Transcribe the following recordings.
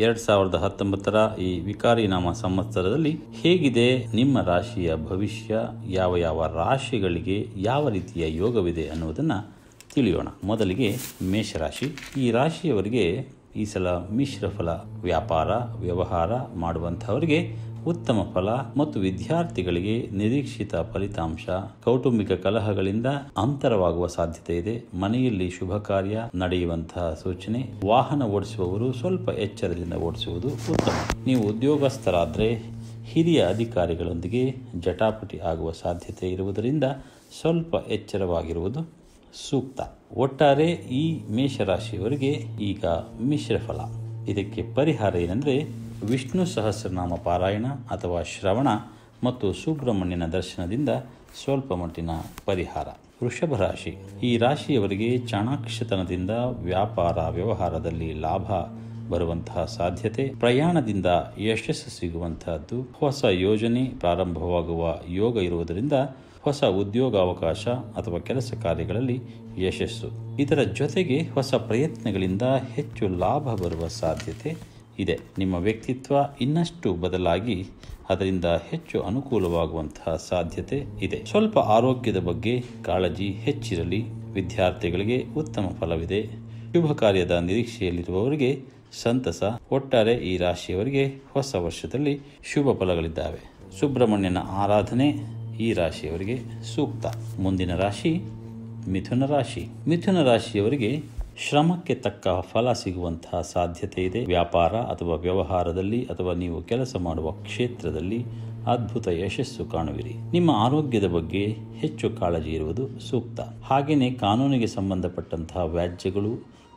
ಎರಡ್ ಸಾವಿರದ ಹತ್ತೊಂಬತ್ತರ ಈ ವಿಕಾರಿ ನಾಮ ಸಂವತ್ಸರದಲ್ಲಿ ಹೇಗಿದೆ, ನಿಮ್ಮ ರಾಶಿಯ ಭವಿಷ್ಯ, ಯಾವ ಯಾವ ರಾಶಿಗಳಿಗೆ ಯಾವ ರೀತಿಯ ಯೋಗವಿದೆ ಅನ್ನುವುದನ್ನು ತಿಳಿಯೋಣ. ಮೊದಲಿಗೆ ಮೇಷರಾಶಿ. ಈ ರಾಶಿಯವರಿಗೆ ಈ ಸಲ ಮಿಶ್ರ ಫಲ ವ್ಯಾಪಾರ, ವ್ಯವಹಾರ ಮಾಡುವಂಥವರಿಗೆ ಉತ್ತಮ ಫಲ ಮತ್ತು ವಿದ್ಯಾರ್ಥಿಗಳಿಗೆ ನಿರೀಕ್ಷಿತ ಫಲಿತಾಂಶ. ಕೌಟುಂಬಿಕ ಕಲಹಗಳಿಂದ ಅಂತರವಾಗುವ ಸಾಧ್ಯತೆ ಇದೆ. ಮನೆಯಲ್ಲಿ ಶುಭ ಕಾರ್ಯ ನಡೆಯುವಂತಹ ಸೂಚನೆ. ವಾಹನ ಓಡಿಸುವವರು ಸ್ವಲ್ಪ ಎಚ್ಚರದಿಂದ ಓಡಿಸುವುದು ಉತ್ತಮ. ನೀವು ಉದ್ಯೋಗಸ್ಥರಾದರೆ ಹಿರಿಯ ಅಧಿಕಾರಿಗಳೊಂದಿಗೆ ಜಟಾಪಟಿ ಆಗುವ ಸಾಧ್ಯತೆ ಇರುವುದರಿಂದ ಸ್ವಲ್ಪ ಎಚ್ಚರವಾಗಿರುವುದು ಸೂಕ್ತ. ಒಟ್ಟಾರೆ ಈ ಮೇಷರಾಶಿಯವರಿಗೆ ಈಗ ಮಿಶ್ರ ಫಲ. ಇದಕ್ಕೆ ಪರಿಹಾರ ಏನಂದರೆ ವಿಷ್ಣು ಸಹಸ್ರನಾಮ ಪಾರಾಯಣ ಅಥವಾ ಶ್ರವಣ ಮತ್ತು ಸುಬ್ರಹ್ಮಣ್ಯನ ದರ್ಶನದಿಂದ ಸ್ವಲ್ಪ ಮಟ್ಟಿನ ಪರಿಹಾರ. ವೃಷಭ ರಾಶಿ. ಈ ರಾಶಿಯವರಿಗೆ ಚಾಣಾಕ್ಷತನದಿಂದ ವ್ಯಾಪಾರ ವ್ಯವಹಾರದಲ್ಲಿ ಲಾಭ ಬರುವಂತಹ ಸಾಧ್ಯತೆ, ಪ್ರಯಾಣದಿಂದ ಯಶಸ್ಸು ಸಿಗುವಂತಹದ್ದು, ಹೊಸ ಯೋಜನೆ ಪ್ರಾರಂಭವಾಗುವ ಯೋಗ ಇರುವುದರಿಂದ ಹೊಸ ಉದ್ಯೋಗಾವಕಾಶ ಅಥವಾ ಕೆಲಸ ಕಾರ್ಯಗಳಲ್ಲಿ ಯಶಸ್ಸು. ಇದರ ಜೊತೆಗೆ ಹೊಸ ಪ್ರಯತ್ನಗಳಿಂದ ಹೆಚ್ಚು ಲಾಭ ಬರುವ ಸಾಧ್ಯತೆ ಇದೆ. ನಿಮ್ಮ ವ್ಯಕ್ತಿತ್ವ ಇನ್ನಷ್ಟು ಬದಲಾಗಿ ಅದರಿಂದ ಹೆಚ್ಚು ಅನುಕೂಲವಾಗುವಂತಹ ಸಾಧ್ಯತೆ ಇದೆ. ಸ್ವಲ್ಪ ಆರೋಗ್ಯದ ಬಗ್ಗೆ ಕಾಳಜಿ ಹೆಚ್ಚಿರಲಿ. ವಿದ್ಯಾರ್ಥಿಗಳಿಗೆ ಉತ್ತಮ ಫಲವಿದೆ. ಶುಭ ಕಾರ್ಯದ ನಿರೀಕ್ಷೆಯಲ್ಲಿರುವವರಿಗೆ ಸಂತಸ. ಒಟ್ಟಾರೆ ಈ ರಾಶಿಯವರಿಗೆ ಹೊಸ ವರ್ಷದಲ್ಲಿ ಶುಭ ಫಲಗಳಿದ್ದಾವೆ. ಸುಬ್ರಹ್ಮಣ್ಯನ ಆರಾಧನೆ ಈ ರಾಶಿಯವರಿಗೆ ಸೂಕ್ತ. ಮುಂದಿನ ರಾಶಿ ಮಿಥುನ ರಾಶಿ. ಮಿಥುನ ರಾಶಿಯವರಿಗೆ ಶ್ರಮಕ್ಕೆ ತಕ್ಕ ಫಲ ಸಿಗುವಂತಹ ಸಾಧ್ಯತೆ ಇದೆ. ವ್ಯಾಪಾರ ಅಥವಾ ವ್ಯವಹಾರದಲ್ಲಿ ಅಥವಾ ನೀವು ಕೆಲಸ ಮಾಡುವ ಕ್ಷೇತ್ರದಲ್ಲಿ ಅದ್ಭುತ ಯಶಸ್ಸು ಕಾಣುವಿರಿ. ನಿಮ್ಮ ಆರೋಗ್ಯದ ಬಗ್ಗೆ ಹೆಚ್ಚು ಕಾಳಜಿ ಇರುವುದು ಸೂಕ್ತ. ಹಾಗೆಯೇ ಕಾನೂನಿಗೆ ಸಂಬಂಧಪಟ್ಟಂತಹ ವ್ಯಾಜ್ಯಗಳು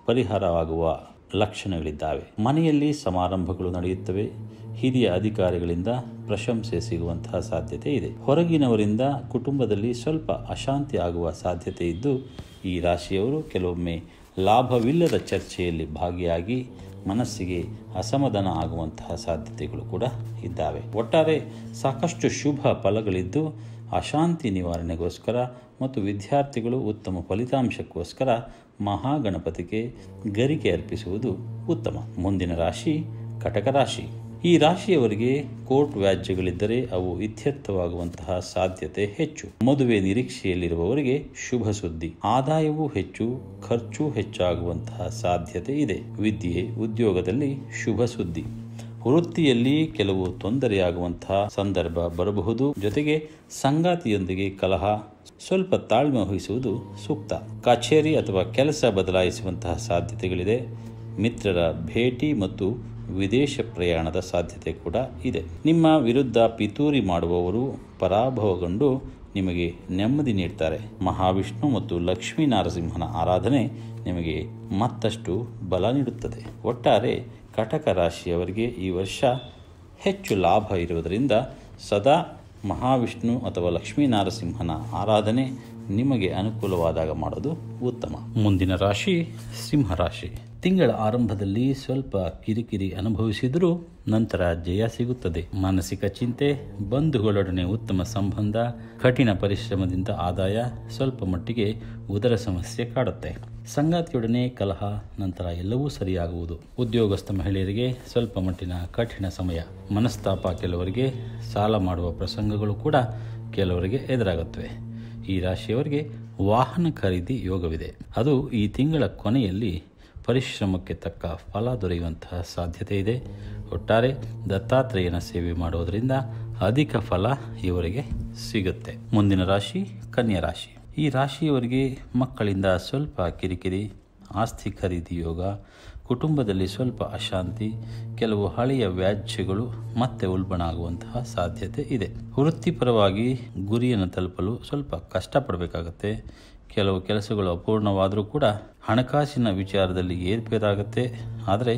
ಪರಿಹಾರವಾಗುವ ಲಕ್ಷಣಗಳಿದ್ದಾವೆ. ಮನೆಯಲ್ಲಿ ಸಮಾರಂಭಗಳು ನಡೆಯುತ್ತವೆ. ಹಿರಿಯ ಅಧಿಕಾರಿಗಳಿಂದ ಪ್ರಶಂಸೆ ಸಿಗುವಂತಹ ಸಾಧ್ಯತೆ ಇದೆ. ಹೊರಗಿನವರಿಂದ ಕುಟುಂಬದಲ್ಲಿ ಸ್ವಲ್ಪ ಅಶಾಂತಿ ಆಗುವ ಸಾಧ್ಯತೆ ಇದ್ದು, ಈ ರಾಶಿಯವರು ಕೆಲವೊಮ್ಮೆ ಲಾಭವಿಲ್ಲದ ಚರ್ಚೆಯಲ್ಲಿ ಭಾಗಿಯಾಗಿ ಮನಸ್ಸಿಗೆ ಅಸಮಾಧಾನ ಆಗುವಂತಹ ಸಾಧ್ಯತೆಗಳು ಕೂಡ ಇದ್ದಾವೆ. ಒಟ್ಟಾರೆ ಸಾಕಷ್ಟು ಶುಭ ಫಲಗಳಿದ್ದು ಅಶಾಂತಿ ನಿವಾರಣೆಗೋಸ್ಕರ ಮತ್ತು ವಿದ್ಯಾರ್ಥಿಗಳು ಉತ್ತಮ ಫಲಿತಾಂಶಕ್ಕೋಸ್ಕರ ಮಹಾಗಣಪತಿಗೆ ಗರಿಕೆ ಅರ್ಪಿಸುವುದು ಉತ್ತಮ. ಮುಂದಿನ ರಾಶಿ ಕಟಕ ರಾಶಿ ಈ ರಾಶಿಯವರಿಗೆ ಕೋರ್ಟ್ ವ್ಯಾಜ್ಯಗಳಿದ್ದರೆ ಅವು ಇತ್ಯರ್ಥವಾಗುವಂತಹ ಸಾಧ್ಯತೆ ಹೆಚ್ಚು. ಮದುವೆ ನಿರೀಕ್ಷೆಯಲ್ಲಿರುವವರಿಗೆ ಶುಭ ಸುದ್ದಿ. ಆದಾಯವೂ ಹೆಚ್ಚು, ಖರ್ಚು ಹೆಚ್ಚಾಗುವಂತಹ ಸಾಧ್ಯತೆ ಇದೆ. ವಿದ್ಯೆ, ಉದ್ಯೋಗದಲ್ಲಿ ಶುಭ ಸುದ್ದಿ. ವೃತ್ತಿಯಲ್ಲಿ ಕೆಲವು ತೊಂದರೆಯಾಗುವಂತಹ ಸಂದರ್ಭ ಬರಬಹುದು. ಜೊತೆಗೆ ಸಂಗಾತಿಯೊಂದಿಗೆ ಕಲಹ, ಸ್ವಲ್ಪ ತಾಳ್ಮೆ ವಹಿಸುವುದು ಸೂಕ್ತ. ಕಚೇರಿ ಅಥವಾ ಕೆಲಸ ಬದಲಾಯಿಸುವಂತಹ ಸಾಧ್ಯತೆಗಳಿದೆ. ಮಿತ್ರರ ಭೇಟಿ ಮತ್ತು ವಿದೇಶ ಪ್ರಯಾಣದ ಸಾಧ್ಯತೆ ಕೂಡ ಇದೆ. ನಿಮ್ಮ ವಿರುದ್ಧ ಪಿತೂರಿ ಮಾಡುವವರು ಪರಾಭವಗೊಂಡು ನಿಮಗೆ ನೆಮ್ಮದಿ ನೀಡ್ತಾರೆ. ಮಹಾವಿಷ್ಣು ಮತ್ತು ಲಕ್ಷ್ಮೀ ನರಸಿಂಹನ ಆರಾಧನೆ ನಿಮಗೆ ಮತ್ತಷ್ಟು ಬಲ ನೀಡುತ್ತದೆ. ಒಟ್ಟಾರೆ ಕಟಕ ರಾಶಿಯವರಿಗೆ ಈ ವರ್ಷ ಹೆಚ್ಚು ಲಾಭ ಇರುವುದರಿಂದ ಸದಾ ಮಹಾವಿಷ್ಣು ಅಥವಾ ಲಕ್ಷ್ಮೀ ನರಸಿಂಹನ ಆರಾಧನೆ ನಿಮಗೆ ಅನುಕೂಲವಾದಾಗ ಮಾಡೋದು ಉತ್ತಮ. ಮುಂದಿನ ರಾಶಿ ಸಿಂಹರಾಶಿ ತಿಂಗಳ ಆರಂಭದಲ್ಲಿ ಸ್ವಲ್ಪ ಕಿರಿಕಿರಿ ಅನುಭವಿಸಿದರೂ ನಂತರ ಜಯ ಸಿಗುತ್ತದೆ. ಮಾನಸಿಕ ಚಿಂತೆ, ಬಂಧುಗಳೊಡನೆ ಉತ್ತಮ ಸಂಬಂಧ, ಕಠಿಣ ಪರಿಶ್ರಮದಿಂದ ಆದಾಯ ಸ್ವಲ್ಪ ಮಟ್ಟಿಗೆ ಉದರ ಸಮಸ್ಯೆ ಕಾಡುತ್ತೆ. ಸಂಗಾತಿಯೊಡನೆ ಕಲಹ, ನಂತರ ಎಲ್ಲವೂ ಸರಿಯಾಗುವುದು. ಉದ್ಯೋಗಸ್ಥ ಮಹಿಳೆಯರಿಗೆ ಸ್ವಲ್ಪ ಮಟ್ಟಿನ ಕಠಿಣ ಸಮಯ. ಮನಸ್ತಾಪ ಕೆಲವರಿಗೆ, ಸಾಲ ಮಾಡುವ ಪ್ರಸಂಗಗಳು ಕೂಡ ಕೆಲವರಿಗೆ ಎದುರಾಗುತ್ತವೆ. ಈ ರಾಶಿಯವರಿಗೆ ವಾಹನ ಖರೀದಿ ಯೋಗವಿದೆ. ಅದು ಈ ತಿಂಗಳ ಕೊನೆಯಲ್ಲಿ ಪರಿಶ್ರಮಕ್ಕೆ ತಕ್ಕ ಫಲ ದೊರೆಯುವಂತಹ ಸಾಧ್ಯತೆ ಇದೆ. ಒಟ್ಟಾರೆ ದತ್ತಾತ್ರೇಯನ ಸೇವೆ ಮಾಡುವುದರಿಂದ ಅಧಿಕ ಫಲ ಇವರಿಗೆ ಸಿಗುತ್ತೆ. ಮುಂದಿನ ರಾಶಿ, ಕನ್ಯಾ ರಾಶಿ. ಈ ರಾಶಿಯವರಿಗೆ ಮಕ್ಕಳಿಂದ ಸ್ವಲ್ಪ ಕಿರಿಕಿರಿ, ಆಸ್ತಿ ಖರೀದಿ ಯೋಗ, ಕುಟುಂಬದಲ್ಲಿ ಸ್ವಲ್ಪ ಅಶಾಂತಿ, ಕೆಲವು ಹಳೆಯ ವ್ಯಾಜ್ಯಗಳು ಮತ್ತೆ ಉಲ್ಬಣ ಆಗುವಂತಹ ಸಾಧ್ಯತೆ ಇದೆ. ವೃತ್ತಿಪರವಾಗಿ ಗುರಿಯನ್ನು ತಲುಪಲು ಸ್ವಲ್ಪ ಕಷ್ಟಪಡಬೇಕಾಗತ್ತೆ. ಕೆಲವು ಕೆಲಸಗಳು ಅಪೂರ್ಣವಾದರೂ ಕೂಡ ಹಣಕಾಸಿನ ವಿಚಾರದಲ್ಲಿ ಏರ್ಪೇರಾಗುತ್ತೆ. ಆದರೆ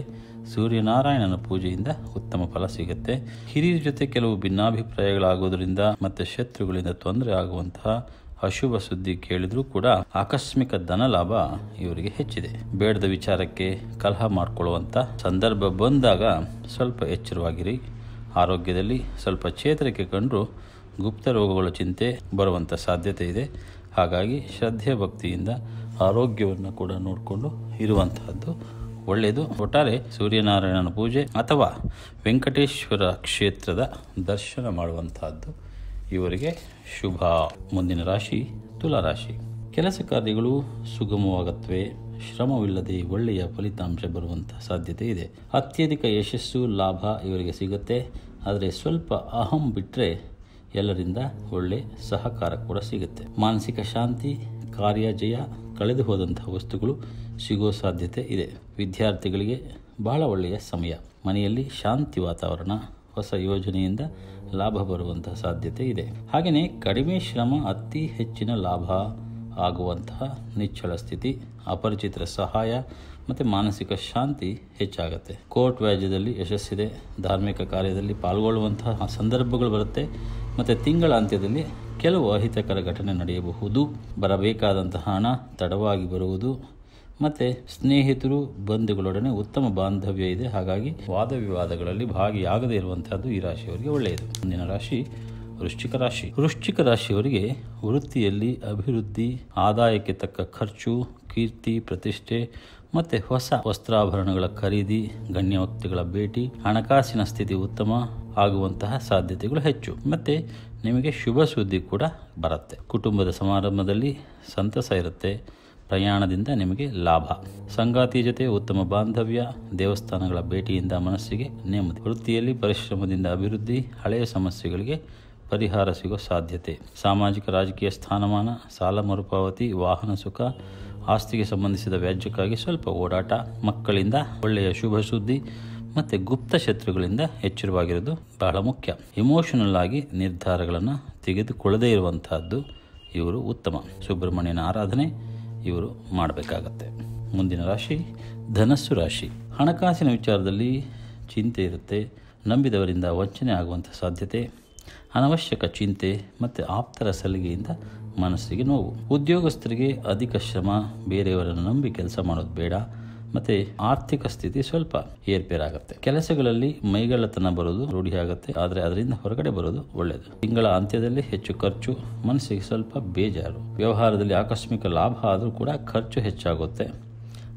ಸೂರ್ಯನಾರಾಯಣನ ಪೂಜೆಯಿಂದ ಉತ್ತಮ ಫಲ ಸಿಗುತ್ತೆ. ಹಿರಿಯರ ಜೊತೆ ಕೆಲವು ಭಿನ್ನಾಭಿಪ್ರಾಯಗಳಾಗೋದ್ರಿಂದ ಮತ್ತು ಶತ್ರುಗಳಿಂದ ತೊಂದರೆ ಆಗುವಂತಹ ಅಶುಭ ಸುದ್ದಿ ಕೇಳಿದರೂ ಕೂಡ ಆಕಸ್ಮಿಕ ಧನ ಲಾಭ ಇವರಿಗೆ ಹೆಚ್ಚಿದೆ. ಬೇಡದ ವಿಚಾರಕ್ಕೆ ಕಲಹ ಮಾಡಿಕೊಳ್ಳುವಂಥ ಸಂದರ್ಭ ಬಂದಾಗ ಸ್ವಲ್ಪ ಎಚ್ಚರವಾಗಿರಿ. ಆರೋಗ್ಯದಲ್ಲಿ ಸ್ವಲ್ಪ ಚೇತರಿಕೆ ಕಂಡರೂ ಗುಪ್ತ ರೋಗಗಳ ಚಿಂತೆ ಬರುವಂಥ ಸಾಧ್ಯತೆ ಇದೆ. ಹಾಗಾಗಿ ಶ್ರದ್ಧೆ ಭಕ್ತಿಯಿಂದ ಆರೋಗ್ಯವನ್ನು ಕೂಡ ನೋಡಿಕೊಂಡು ಇರುವಂತಹದ್ದು ಒಳ್ಳೆಯದು ಒಟ್ಟಾರೆ ಸೂರ್ಯನಾರಾಯಣನ ಪೂಜೆ ಅಥವಾ ವೆಂಕಟೇಶ್ವರ ಕ್ಷೇತ್ರದ ದರ್ಶನ ಮಾಡುವಂತಹದ್ದು ಇವರಿಗೆ ಶುಭ. ಮುಂದಿನ ರಾಶಿ ತುಲಾ ರಾಶಿ. ಕೆಲಸ ಕಾರ್ಯಗಳು ಸುಗಮವಾಗತ್ವೆ. ಶ್ರಮವಿಲ್ಲದೆ ಒಳ್ಳೆಯ ಫಲಿತಾಂಶ ಬರುವಂಥ ಸಾಧ್ಯತೆ ಇದೆ. ಅತ್ಯಧಿಕ ಯಶಸ್ಸು, ಲಾಭ ಇವರಿಗೆ ಸಿಗುತ್ತೆ. ಆದರೆ ಸ್ವಲ್ಪ ಅಹಂ ಬಿಟ್ಟರೆ ಎಲ್ಲರಿಂದ ಒಳ್ಳೆ ಸಹಕಾರ ಕೂಡ ಸಿಗುತ್ತೆ. ಮಾನಸಿಕ ಶಾಂತಿ ಕಾರ್ಯ ಜಯ ಕಳೆದು ಹೋದಂತಹ ವಸ್ತುಗಳು ಸಿಗೋ ಸಾಧ್ಯತೆ ಇದೆ. ವಿದ್ಯಾರ್ಥಿಗಳಿಗೆ ಬಹಳ ಒಳ್ಳೆಯ ಸಮಯ. ಮನೆಯಲ್ಲಿ ಶಾಂತಿ ವಾತಾವರಣ, ಹೊಸ ಯೋಜನೆಯಿಂದ ಲಾಭ ಬರುವಂತಹ ಸಾಧ್ಯತೆ ಇದೆ. ಹಾಗೆಯೇ ಕಡಿಮೆ ಶ್ರಮ, ಅತಿ ಹೆಚ್ಚಿನ ಲಾಭ ಆಗುವಂತಹ ನಿಚ್ಚಳ ಸ್ಥಿತಿ, ಅಪರಿಚಿತರ ಸಹಾಯ ಮತ್ತು ಮಾನಸಿಕ ಶಾಂತಿ ಹೆಚ್ಚಾಗುತ್ತೆ. ಕೋರ್ಟ್ ವ್ಯಾಜ್ಯದಲ್ಲಿ ಯಶಸ್ಸಿದೆ. ಧಾರ್ಮಿಕ ಕಾರ್ಯದಲ್ಲಿ ಪಾಲ್ಗೊಳ್ಳುವಂತಹ ಸಂದರ್ಭಗಳು ಬರುತ್ತೆ. ಮತ್ತು ತಿಂಗಳ ಅಂತ್ಯದಲ್ಲಿ ಕೆಲವು ಅಹಿತಕರ ಘಟನೆ ನಡೆಯಬಹುದು. ಬರಬೇಕಾದಂತಹ ಹಣ ತಡವಾಗಿ ಬರುವುದು ಮತ್ತು ಸ್ನೇಹಿತರು, ಬಂಧುಗಳೊಡನೆ ಉತ್ತಮ ಬಾಂಧವ್ಯ ಇದೆ. ಹಾಗಾಗಿ ವಾದ ವಿವಾದಗಳಲ್ಲಿ ಭಾಗಿಯಾಗದೇ ಇರುವಂತಹದ್ದು ಈ ರಾಶಿಯವರಿಗೆ ಒಳ್ಳೆಯದು. ಮುಂದಿನ ರಾಶಿ ವೃಶ್ಚಿಕ ರಾಶಿ. ವೃಶ್ಚಿಕ ರಾಶಿಯವರಿಗೆ ವೃತ್ತಿಯಲ್ಲಿ ಅಭಿವೃದ್ಧಿ, ಆದಾಯಕ್ಕೆ ತಕ್ಕ ಖರ್ಚು, ಕೀರ್ತಿ, ಪ್ರತಿಷ್ಠೆ ಮತ್ತು ಹೊಸ ವಸ್ತ್ರಾಭರಣಗಳ ಖರೀದಿ ಗಣ್ಯ ವ್ಯಕ್ತಿಗಳ ಭೇಟಿ, ಹಣಕಾಸಿನ ಸ್ಥಿತಿ ಉತ್ತಮ ಆಗುವಂತಹ ಸಾಧ್ಯತೆಗಳು ಹೆಚ್ಚು. ಮತ್ತು ನಿಮಗೆ ಶುಭ ಸುದ್ದಿ ಕೂಡ ಬರುತ್ತೆ. ಕುಟುಂಬದ ಸಮಾರಂಭದಲ್ಲಿ ಸಂತಸ ಇರುತ್ತೆ. ಪ್ರಯಾಣದಿಂದ ನಿಮಗೆ ಲಾಭ. ಸಂಗಾತಿ ಜೊತೆ ಉತ್ತಮ ಬಾಂಧವ್ಯ, ದೇವಸ್ಥಾನಗಳ ಭೇಟಿಯಿಂದ ಮನಸ್ಸಿಗೆ ನೆಮ್ಮದಿ. ವೃತ್ತಿಯಲ್ಲಿ ಪರಿಶ್ರಮದಿಂದ ಅಭಿವೃದ್ಧಿ, ಹಳೆಯ ಸಮಸ್ಯೆಗಳಿಗೆ ಪರಿಹಾರ ಸಿಗೋ ಸಾಧ್ಯತೆ. ಸಾಮಾಜಿಕ ರಾಜಕೀಯ ಸ್ಥಾನಮಾನ, ಸಾಲ ಮರುಪಾವತಿ, ವಾಹನ ಸುಖ, ಆಸ್ತಿಗೆ ಸಂಬಂಧಿಸಿದ ವ್ಯಾಜ್ಯಕ್ಕಾಗಿ ಸ್ವಲ್ಪ ಓಡಾಟ, ಮಕ್ಕಳಿಂದ ಒಳ್ಳೆಯ ಶುಭ ಸುದ್ದಿ ಮತ್ತು ಗುಪ್ತ ಶತ್ರುಗಳಿಂದ ಎಚ್ಚರವಾಗಿರೋದು ಬಹಳ ಮುಖ್ಯ. ಇಮೋಷನಲ್ ಆಗಿ ನಿರ್ಧಾರಗಳನ್ನು ತೆಗೆದುಕೊಳ್ಳದೇ ಇರುವಂತಹದ್ದು ಇವರು ಉತ್ತಮ. ಸುಬ್ರಹ್ಮಣ್ಯನ ಆರಾಧನೆ ಇವರು ಮಾಡಬೇಕಾಗತ್ತೆ. ಮುಂದಿನ ರಾಶಿ, ಧನಸ್ಸು ರಾಶಿ. ಹಣಕಾಸಿನ ವಿಚಾರದಲ್ಲಿ ಚಿಂತೆ ಇರುತ್ತೆ. ನಂಬಿದವರಿಂದ ವಂಚನೆ ಆಗುವಂಥ ಸಾಧ್ಯತೆ, ಅನವಶ್ಯಕ ಚಿಂತೆ ಮತ್ತು ಆಪ್ತರ ಸಲಿಗೆಯಿಂದ ಮನಸ್ಸಿಗೆ ನೋವು. ಉದ್ಯೋಗಸ್ಥರಿಗೆ ಅಧಿಕ ಶ್ರಮ, ಬೇರೆಯವರನ್ನು ನಂಬಿ ಕೆಲಸ ಮಾಡೋದು ಬೇಡ. ಮತ್ತು ಆರ್ಥಿಕ ಸ್ಥಿತಿ ಸ್ವಲ್ಪ ಏರ್ಪೇರಾಗುತ್ತೆ. ಕೆಲಸಗಳಲ್ಲಿ ಮೈಗಳತನ ಬರೋದು ರೂಢಿಯಾಗುತ್ತೆ. ಆದರೆ ಅದರಿಂದ ಹೊರಗಡೆ ಬರೋದು ಒಳ್ಳೆಯದು ತಿಂಗಳ ಅಂತ್ಯದಲ್ಲಿ ಹೆಚ್ಚು ಖರ್ಚು, ಮನಸ್ಸಿಗೆ ಸ್ವಲ್ಪ ಬೇಜಾರು. ವ್ಯವಹಾರದಲ್ಲಿ ಆಕಸ್ಮಿಕ ಲಾಭ ಆದರೂ ಕೂಡ ಖರ್ಚು ಹೆಚ್ಚಾಗುತ್ತೆ.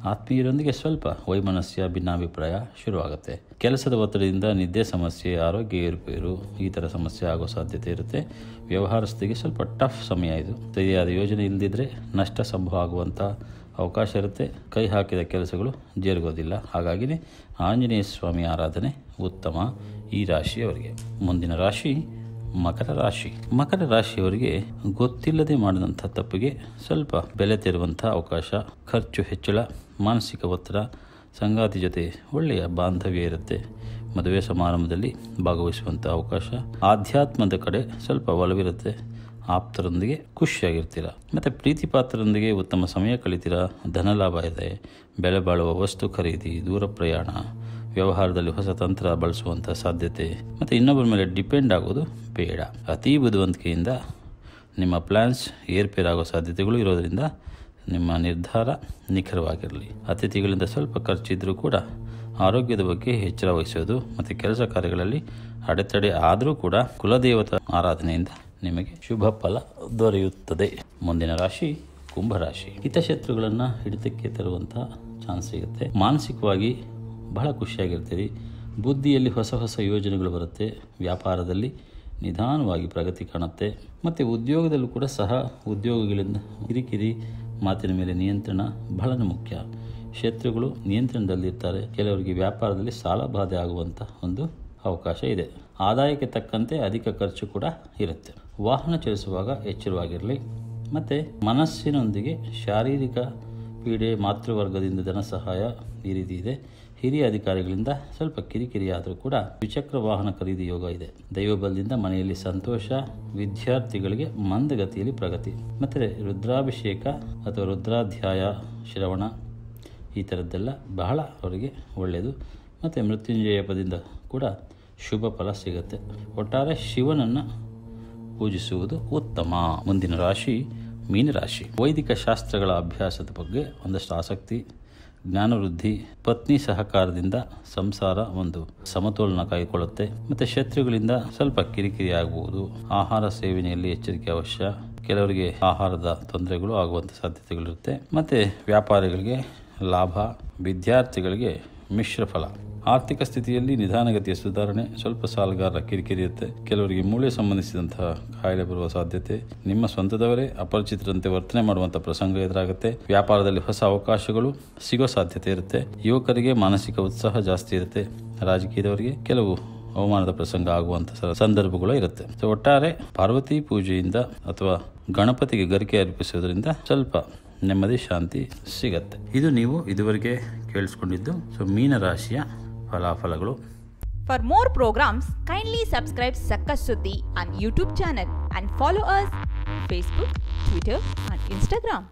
ಆತ್ಮೀಯರೊಂದಿಗೆ ಸ್ವಲ್ಪ ವೈಮನಸ್ಯ, ಭಿನ್ನಾಭಿಪ್ರಾಯ ಶುರುವಾಗುತ್ತೆ. ಕೆಲಸದ ಒತ್ತಡದಿಂದ ನಿದ್ದೆ ಸಮಸ್ಯೆ, ಆರೋಗ್ಯ ಏರುಪೇರು ಈ ಥರ ಸಮಸ್ಯೆ ಆಗೋ ಸಾಧ್ಯತೆ ಇರುತ್ತೆ. ವ್ಯವಹಾರಸ್ಥಿಗೆ ಸ್ವಲ್ಪ ಟಫ್ ಸಮಯ ಇದು. ಸರಿಯಾದ ಯೋಜನೆ ಇಲ್ಲದಿದ್ದರೆ ನಷ್ಟ ಸಂಭವ ಆಗುವಂಥ ಅವಕಾಶ ಇರುತ್ತೆ. ಕೈ ಹಾಕಿದ ಕೆಲಸಗಳು ಜರುಗೋದಿಲ್ಲ. ಹಾಗಾಗಿನೇ ಆಂಜನೇಯ ಸ್ವಾಮಿ ಆರಾಧನೆ ಉತ್ತಮ ಈ ರಾಶಿಯವರಿಗೆ. ಮುಂದಿನ ರಾಶಿ ಮಕರ ರಾಶಿ. ಮಕರ ರಾಶಿಯವರಿಗೆ ಗೊತ್ತಿಲ್ಲದೆ ಮಾಡಿದಂಥ ತಪ್ಪಿಗೆ ಸ್ವಲ್ಪ ಬೆಲೆ ತೆರುವಂಥ ಅವಕಾಶ, ಖರ್ಚು ಹೆಚ್ಚಳ, ಮಾನಸಿಕ ಒತ್ತಡ, ಸಂಗಾತಿ ಜೊತೆ ಒಳ್ಳೆಯ ಬಾಂಧವ್ಯ ಇರುತ್ತೆ. ಮದುವೆ ಸಮಾರಂಭದಲ್ಲಿ ಭಾಗವಹಿಸುವಂಥ ಅವಕಾಶ, ಆಧ್ಯಾತ್ಮದ ಕಡೆ ಸ್ವಲ್ಪ ಒಲವಿರುತ್ತೆ. ಆಪ್ತರೊಂದಿಗೆ ಖುಷಿಯಾಗಿರ್ತೀರ. ಮತ್ತು ಪ್ರೀತಿ ಪಾತ್ರರೊಂದಿಗೆ ಉತ್ತಮ ಸಮಯ ಕಳಿತೀರ. ಧನಲಾಭ ಇದೆ. ಬೆಲೆ ಬಾಳುವ ವಸ್ತು ಖರೀದಿ, ದೂರ ಪ್ರಯಾಣ, ವ್ಯವಹಾರದಲ್ಲಿ ಹೊಸ ತಂತ್ರ ಬಳಸುವಂಥ ಸಾಧ್ಯತೆ. ಮತ್ತು ಇನ್ನೊಬ್ಬರ ಮೇಲೆ ಡಿಪೆಂಡ್ ಆಗೋದು ಬೇಡ. ಅತಿ ಬುದ್ಧಿವಂತಿಕೆಯಿಂದ ನಿಮ್ಮ ಪ್ಲ್ಯಾನ್ಸ್ ಏರ್ಪೇರಾಗೋ ಸಾಧ್ಯತೆಗಳು ಇರೋದರಿಂದ ನಿಮ್ಮ ನಿರ್ಧಾರ ನಿಖರವಾಗಿರಲಿ. ಅತಿಥಿಗಳಿಂದ ಸ್ವಲ್ಪ ಖರ್ಚಿದ್ರೂ ಕೂಡ ಆರೋಗ್ಯದ ಬಗ್ಗೆ ಎಚ್ಚರ ವಹಿಸೋದು, ಮತ್ತು ಕೆಲಸ ಕಾರ್ಯಗಳಲ್ಲಿ ಅಡೆತಡೆ ಆದರೂ ಕೂಡ ಕುಲದೇವತ ಆರಾಧನೆಯಿಂದ ನಿಮಗೆ ಶುಭ ಫಲ ದೊರೆಯುತ್ತದೆ. ಮುಂದಿನ ರಾಶಿ ಕುಂಭರಾಶಿ ಹಿತಶತ್ರುಗಳನ್ನು ಹಿಡಿತಕ್ಕೆ ತರುವಂಥ ಚಾನ್ಸ್ ಸಿಗುತ್ತೆ. ಮಾನಸಿಕವಾಗಿ ಬಹಳ ಖುಷಿಯಾಗಿರ್ತೀರಿ. ಬುದ್ಧಿಯಲ್ಲಿ ಹೊಸ ಹೊಸ ಯೋಜನೆಗಳು ಬರುತ್ತೆ. ವ್ಯಾಪಾರದಲ್ಲಿ ನಿಧಾನವಾಗಿ ಪ್ರಗತಿ ಕಾಣುತ್ತೆ. ಮತ್ತು ಉದ್ಯೋಗದಲ್ಲೂ ಕೂಡ ಸಹ ಉದ್ಯೋಗಗಳಿಂದ ಕಿರಿಕಿರಿ, ಮಾತಿನ ಮೇಲೆ ನಿಯಂತ್ರಣ ಬಹಳ ಮುಖ್ಯ. ಶತ್ರುಗಳು ನಿಯಂತ್ರಣದಲ್ಲಿರ್ತಾರೆ ಕೆಲವರಿಗೆ ವ್ಯಾಪಾರದಲ್ಲಿ ಸಾಲ ಬಾಧೆ ಆಗುವಂಥ ಒಂದು ಅವಕಾಶ ಇದೆ. ಆದಾಯಕ್ಕೆ ತಕ್ಕಂತೆ ಅಧಿಕ ಖರ್ಚು ಕೂಡ ಇರುತ್ತೆ. ವಾಹನ ಚಲಿಸುವಾಗ ಎಚ್ಚರವಾಗಿರಲಿ. ಮತ್ತು ಮನಸ್ಸಿನೊಂದಿಗೆ ಶಾರೀರಿಕ ಪೀಡೆ, ಮಾತೃವರ್ಗದಿಂದ ಧನ ಸಹಾಯ ಈ ರೀತಿ ಇದೆ. ಹಿರಿಯ ಅಧಿಕಾರಿಗಳಿಂದ ಸ್ವಲ್ಪ ಕಿರಿಕಿರಿ ಆದರೂ ಕೂಡ ದ್ವಿಚಕ್ರ ವಾಹನ ಖರೀದಿ ಯೋಗ ಇದೆ. ದೈವಬಲದಿಂದ ಮನೆಯಲ್ಲಿ ಸಂತೋಷ, ವಿದ್ಯಾರ್ಥಿಗಳಿಗೆ ಮಂದಗತಿಯಲ್ಲಿ ಪ್ರಗತಿ. ಮತ್ತು ರುದ್ರಾಭಿಷೇಕ ಅಥವಾ ರುದ್ರಾಧ್ಯಾಯ, ಶ್ರವಣ ಈ ಥರದ್ದೆಲ್ಲ ಬಹಳ ಅವರಿಗೆ ಒಳ್ಳೆಯದು. ಮತ್ತು ಮೃತ್ಯುಂಜಯ ಪದಿಂದ ಕೂಡ ಶುಭ ಫಲ ಸಿಗುತ್ತೆ. ಒಟ್ಟಾರೆ ಶಿವನನ್ನು ಪೂಜಿಸುವುದು ಉತ್ತಮ. ಮುಂದಿನ ರಾಶಿ ಮೀನರಾಶಿ ವೈದಿಕ ಶಾಸ್ತ್ರಗಳ ಅಭ್ಯಾಸದ ಬಗ್ಗೆ ಒಂದಷ್ಟು ಆಸಕ್ತಿ, ಜ್ಞಾನವೃದ್ಧಿ, ಪತ್ನಿ ಸಹಕಾರದಿಂದ ಸಂಸಾರ ಒಂದು ಸಮತೋಲನ ಕಾಯ್ಕೊಳ್ಳುತ್ತೆ. ಮತ್ತು ಶತ್ರುಗಳಿಂದ ಸ್ವಲ್ಪ ಕಿರಿಕಿರಿ ಆಗುವುದು. ಆಹಾರ ಸೇವನೆಯಲ್ಲಿ ಎಚ್ಚರಿಕೆ ಅವಶ್ಯ. ಕೆಲವರಿಗೆ ಆಹಾರದ ತೊಂದರೆಗಳು ಆಗುವಂಥ ಸಾಧ್ಯತೆಗಳಿರುತ್ತೆ. ಮತ್ತು ವ್ಯಾಪಾರಿಗಳಿಗೆ ಲಾಭ, ವಿದ್ಯಾರ್ಥಿಗಳಿಗೆ ಮಿಶ್ರ ಫಲ. ಆರ್ಥಿಕ ಸ್ಥಿತಿಯಲ್ಲಿ ನಿಧಾನಗತಿಯ ಸುಧಾರಣೆ, ಸ್ವಲ್ಪ ಸಾಲಗಾರರ ಕಿರಿಕಿರಿಯುತ್ತೆ, ಕೆಲವರಿಗೆ ಮೂಳೆ ಸಂಬಂಧಿಸಿದಂತಹ ಕಾಯಿಲೆ ಬರುವ ಸಾಧ್ಯತೆ, ನಿಮ್ಮ ಸ್ವಂತದವರೇ ಅಪರಿಚಿತರಂತೆ ವರ್ತನೆ ಮಾಡುವಂತಹ ಪ್ರಸಂಗ ಎದುರಾಗುತ್ತೆ. ವ್ಯಾಪಾರದಲ್ಲಿ ಹೊಸ ಅವಕಾಶಗಳು ಸಿಗೋ ಸಾಧ್ಯತೆ ಇರುತ್ತೆ. ಯುವಕರಿಗೆ ಮಾನಸಿಕ ಉತ್ಸಾಹ ಜಾಸ್ತಿ ಇರುತ್ತೆ. ರಾಜಕೀಯದವರಿಗೆ ಕೆಲವು ಅವಮಾನದ ಪ್ರಸಂಗ ಆಗುವಂತಹ ಸಂದರ್ಭಗಳು ಇರುತ್ತೆ. ಸೊ ಒಟ್ಟಾರೆ ಪಾರ್ವತಿ ಪೂಜೆಯಿಂದ ಅಥವಾ ಗಣಪತಿಗೆ ಗರಿಕೆ ಅರ್ಪಿಸೋದ್ರಿಂದ ಸ್ವಲ್ಪ ನೆಮ್ಮದಿ, ಶಾಂತಿ ಸಿಗತ್ತೆ. ಇದು ನೀವು ಇದುವರೆಗೆ ಕೇಳಿಸ್ಕೊಂಡಿದ್ದು ಸೊ ಮೀನರಾಶಿಯ ಫಲಾಫಲಗಳು For more programs, kindly subscribe Sakka Suddhi on YouTube channel and follow us Facebook, Twitter and Instagram.